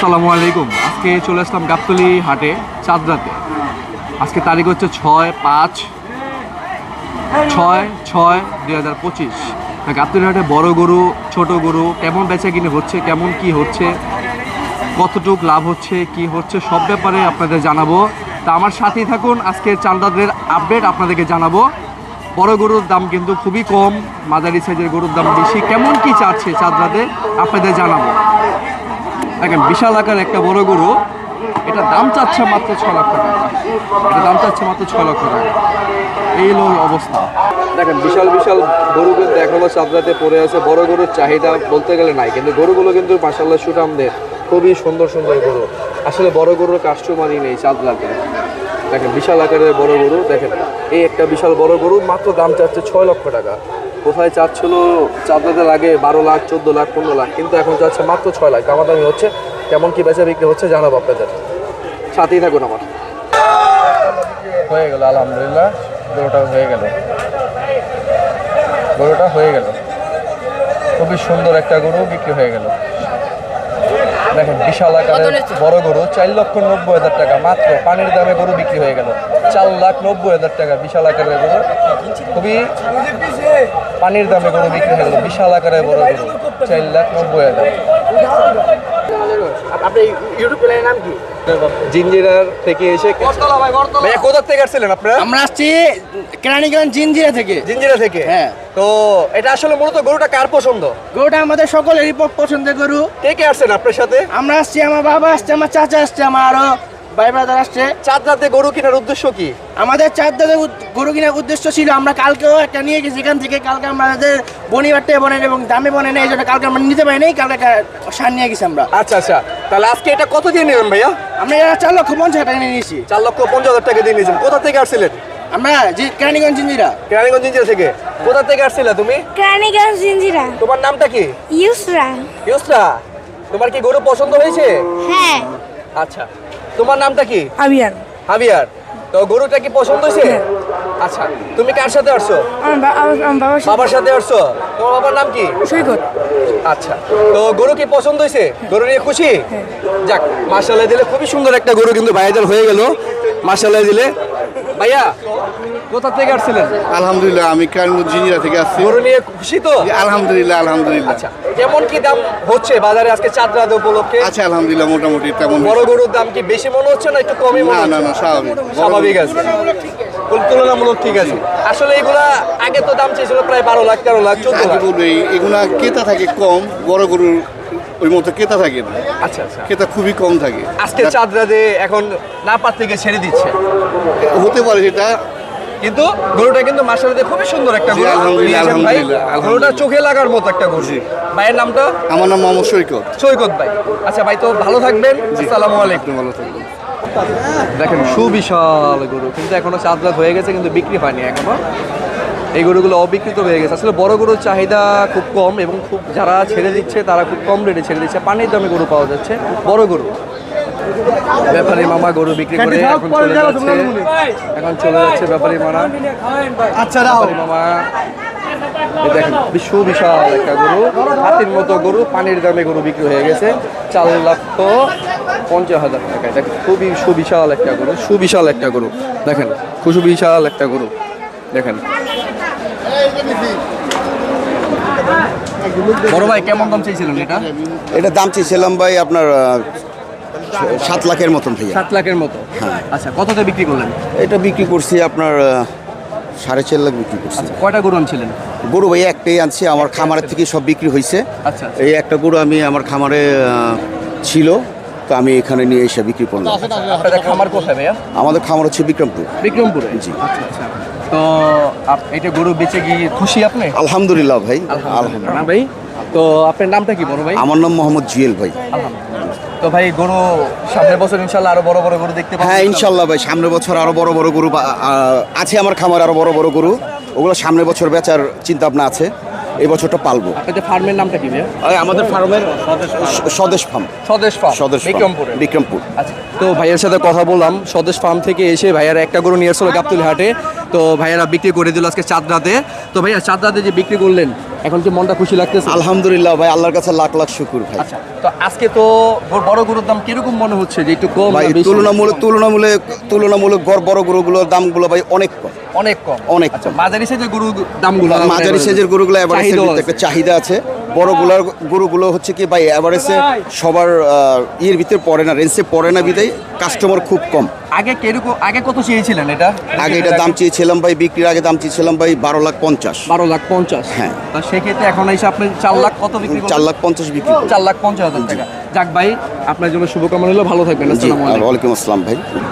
আসসালামু আলাইকুম। আজকে চলে আসলাম গাবতলি হাটে, চাঁদরাতে। আজকে তারিখ হচ্ছে ছয় পাঁচ ছয় ছয় দুই হাজার পঁচিশ। গাবতলি হাটে বড় গরু, ছোট গরু, কেমন বেচা কিনে হচ্ছে, কেমন কি হচ্ছে, কতটুক লাভ হচ্ছে, কি হচ্ছে, সব ব্যাপারে আপনাদের জানাব। তা আমার সাথেই থাকুন, আজকে চান্দাদের আপডেট আপনাদেরকে জানাব। বড় গরুর দাম কিন্তু খুবই কম, মাঝারি সাইজের গরুর দাম বেশি। কেমন কি চাচ্ছে চাঁদরাতে, আপনাদের জানাব। দেখেন, বিশাল আকার একটা বড় গরু। এটা দাম চাচ্ছে মাত্র ছ লক্ষ টাকা। এটা দাম চাচ্ছে মাত্র ছ লক্ষ টাকা। এই হলো অবস্থা। দেখেন, বিশাল বিশাল গরু কিন্তু এখনও চাঁদরাতে পড়ে আছে। বড় গরুর চাহিদা বলতে গেলে নাই। কিন্তু গরুগুলো কিন্তু মাসাল্লাহ সুটামদের খুবই সুন্দর সুন্দর গরু। আসলে বড় গরুর কাস্টমারই নেই চাঁদরাতে দেখেন, বিশাল আকারের বড় গরু। দেখেন, এই একটা বিশাল বড় গরু মাত্র দাম চাচ্ছে ছয় লক্ষ টাকা। কোথায় চাচ্ছিল? চাঁদাতে লাগে বারো লাখ চোদ্দ লাখ পনেরো লাখ কিন্তু এখন যাচ্ছে মাত্র ছয় লাখ। দামাদামি হচ্ছে। কেমন কি বেচা বিক্রি হচ্ছে জানাব আপনাদের। সাথেই থাকুন আমার। হয়ে গেল আলহামদুলিল্লাহ। গরুটা হয়ে গেল। গরুটা হয়ে গেল। খুবই সুন্দর একটা গরু বিক্রি হয়ে গেল। দেখেন বিশাল আকারের বড় গরু চার লক্ষ নব্বই হাজার টাকা। মাত্র পানির দামে গরু বিক্রি হয়ে গেল। চার লাখ নব্বই হাজার টাকা বিশাল আকারের গরু। খুবই পানির দামে গরু বিক্রি হয়ে গেল। বিশাল আকারের বড় গরু চার লাখ নব্বই হাজার। আপনি ইউটিউব চ্যানেলের নাম কি? জিঞ্জিরার থেকে এসে কোথা থেকে আসছিলেন আপনারা? আমরা আসছি কেরানীগঞ্জ জিনজিরা থেকে। জিঞ্জিরা থেকে? হ্যাঁ। তো এটা আসলে মূলত গরুটা কার পছন্দ? গরুটা আমাদের সকলেরই পছন্দের গরু। কে কে আসছেন আপনার সাথে? আমরা আসছি আমার বাবা আসছে আমার চাচা আসছে আমার আরও ভাই ব্রাদার আসছে। চাঁদ রাতে গরু কেনার উদ্দেশ্য কি? আমাদের চার দাদের গরু কেনার উদ্দেশ্য ছিল আমরা কালকেও একটা নিয়ে গেছি এখান থেকে। কালকে আমাদের বনিবারটে বনেন এবং দামে বনে নেই এই জন্য কালকে আমরা নিতে পারি নাই কালকে একটা সার নিয়ে গেছি আমরা। আচ্ছা আচ্ছা। তাহলে আজকে এটা কত দিয়ে নেবেন ভাইয়া? আমরা এরা চার লক্ষ পঞ্চাশ টাকা নিয়ে নিয়েছি। চার লক্ষ পঞ্চাশ হাজার টাকা দিয়ে নিয়েছেন। কোথা থেকে আসছিলেন? আমরা যে কেরানীগঞ্জ জিঞ্জিরা। কেরানীগঞ্জ জিঞ্জিরা থেকে। কোথা থেকে আসছিলে তুমি? কেরানীগঞ্জ জিঞ্জিরা। তোমার নামটা কি? ইউসরা। ইউসরা? তোমার কি গরু পছন্দ হয়েছে? হ্যাঁ। আচ্ছা তোমার নামটা কি? হাবিয়ার। হাবিয়ার। তো গরুটা কি পছন্দ হয়েছে? আচ্ছা তুমি কার সাথে আসছো? বাবার সাথে। আসছো? তোমার বাবার নাম কি? সৈকত। আচ্ছা তো গরু কি পছন্দ হয়েছে? গরু নিয়ে খুশি? যাক মার্শাল্লাহ দিলে খুবই সুন্দর একটা গরু কিন্তু ভাইজাল হয়ে গেল। মার্শাল্লাহ দিলে ভাইয়া কোথা থেকে আসছিলেন? আলহামদুলিল্লাহ আমি কারণগঞ্জ জিঞ্জিরা থেকে আসছি। গরু নিয়ে খুশি তো? আলহামদুলিল্লাহ আলহামদুলিল্লাহ। আচ্ছা কেমন কি দাম হচ্ছে বাজারে আজকে চাঁদ রাত উপলক্ষে? আচ্ছা আলহামদুলিল্লাহ মোটামুটি তেমন বড় গরুর দাম কি বেশি মনে হচ্ছে না একটু কমই মনে না না না স্বাভাবিক। স্বাভাবিক আছে। তুলনামূলক ঠিক আছে। আসলে এগুলা আগে তো দাম চেয়েছিল প্রায় বারো লাখ তেরো লাখ চোদ্দ লাখ। এগুলা কেতা থাকে কম বড় গরুর ওই মতো কেতা থাকে না। আচ্ছা আচ্ছা। কেতা খুবই কম থাকে। আজকে চাঁদ রাতে এখন না পাত থেকে ছেড়ে দিচ্ছে। হতে পারে সেটা। কিন্তু গরুটা কিন্তু মাসালাতে খুবই সুন্দর একটা গরু। আলহামদুলিল্লাহ, গরুটা চোখে লাগার মতো একটা গরু। ভাইয়ের নামটা? আমার নাম মোহাম্মদ সৈকত। সৈকত ভাই। আচ্ছা ভাই তো ভালো থাকবেন। আসসালামু আলাইকুম। ভালো থাকবেন। দেখেন সুবিশাল গরু। কিন্তু এখনও চাঁদ রাত হয়ে গেছে কিন্তু বিক্রি হয়নি এখনও। এই গরুগুলো অবিকৃত হয়ে গেছে। আসলে বড় গরুর চাহিদা খুব কম এবং খুব যারা ছেড়ে দিচ্ছে তারা খুব কম রেটে ছেড়ে দিচ্ছে। পানির দামে গরু পাওয়া যাচ্ছে। বড় গরু। ব্যাপারী মামা গরু বিক্রি করে এখন চলে যাচ্ছে। এখন চলে যাচ্ছে ব্যাপারী মামা। আচ্ছা ব্যাপারী মামা দেখেন বি- সুবিশাল একটা গরু। হাতির মতো গরু পানির দামে গরু বিক্রি হয়ে গেছে। চার লক্ষ পঞ্চাশ হাজার টাকা। দেখেন খুবই সুবিশাল একটা গরু সুবিশাল একটা গরু। দেখেন খুব সুবিশাল একটা গরু। দেখেন। বড় ভাই কেমন দাম চাইছিলেন এটা? এটা দাম চেয়েছিলাম ভাই আপনার সাত লাখের মতন ভাইয়া। সাত লাখের মতো? আচ্ছা কততে বিক্রি করলেন? এটা বিক্রি করছি আপনার সাড়ে চার লাখ বিক্রি করছি। আচ্ছা কয়টা গরু আনছিলেন? গরু ভাই একটাই আনছি আমার খামারের থেকে সব বিক্রি হয়েছে আচ্ছা এই একটা গরু আমি আমার খামারে ছিল। তো আমি এখানে নিয়ে এসে বিক্রি করলাম। খামার কোথায় ভাইয়া? আমাদের খামার হচ্ছে বিক্রমপুর। বিক্রমপুরে? জি। আচ্ছা আচ্ছা। তো এটা গরু বেচে কি খুশি আপনি? আলহামদুলিল্লাহ ভাই আলহামদুলিল্লাহ। আলহামদুলিল্লাহ। ভাই তো আপনার নামটা কি বড় ভাই? আমার নাম মোহাম্মদ জুয়েল ভাই। তো ভাই গরু সামনের বছর ইনশাল্লাহ আরও বড় বড় গরু দেখতে পাবো হ্যাঁ ইনশাল্লাহ ভাই সামনের বছর আরও বড় বড় গরু আছে আমার খামার আরও বড় বড় গরু। ওগুলো সামনের বছর বেচার চিন্তা ভাবনা আছে। এই বছরটা পালবো আপনাদের ফার্মের নামটা কি ভাইয়া? আমাদের ফার্মের স্বদেশ ফার্ম। স্বদেশ ফার্ম। স্বদেশ বিক্রমপুর। বিক্রমপুর। আচ্ছা। তো ভাইয়ের সাথে কথা বললাম স্বদেশ ফার্ম থেকে এসে ভাইয়ারা একটা গরু নিয়ে আসলো গাবতুল হাটে। তো ভাইয়ারা বিক্রি করে দিল আজকে চাঁদ রাতে তো ভাইয়া চাঁদ রাতে যে বিক্রি করলেন এখন কি মনটা খুশি লাগতেছে? আলহামদুলিল্লাহ ভাই আল্লাহর কাছে লাখ লাখ শুকুর ভাই। আচ্ছা তো আজকে তো বড় গরুর দাম কীরকম মনে হচ্ছে যে একটু কম ভাই তুলনামূলক তুলনামূলক তুলনামূলক বড় গরুগুলোর দামগুলো ভাই অনেক কম। অনেক কম। অনেক আচ্ছা কম। মাঝারি সাইজের গরুর দামগুলো মাঝারি সাইজের গরুগুলো এবারে একটা চাহিদা আছে। বড়গুলোর গরুগুলো হচ্ছে কি ভাই এভারেজে সবার ইয়ের ভিতরে পড়ে না রেঞ্জে পড়ে না বিদায় কাস্টমার খুব কম। আগে কীরকম আগে কত চেয়েছিলেন এটা? আগে এটা দাম চেয়েছিলাম ভাই বিক্রির আগে দাম চেয়েছিলাম ভাই বারো লাখ পঞ্চাশ। বারো লাখ পঞ্চাশ। হ্যাঁ। তা সেক্ষেত্রে এখন এসে আপনি চার লাখ কত বিক্রি? চার লাখ পঞ্চাশ বিক্রি। চার লাখ পঞ্চাশ হাজার টাকা। যাক ভাই আপনার জন্য শুভকামনা হলো ভালো থাকবেন আসসালামু আলাইকুম আসসালাম ভাই।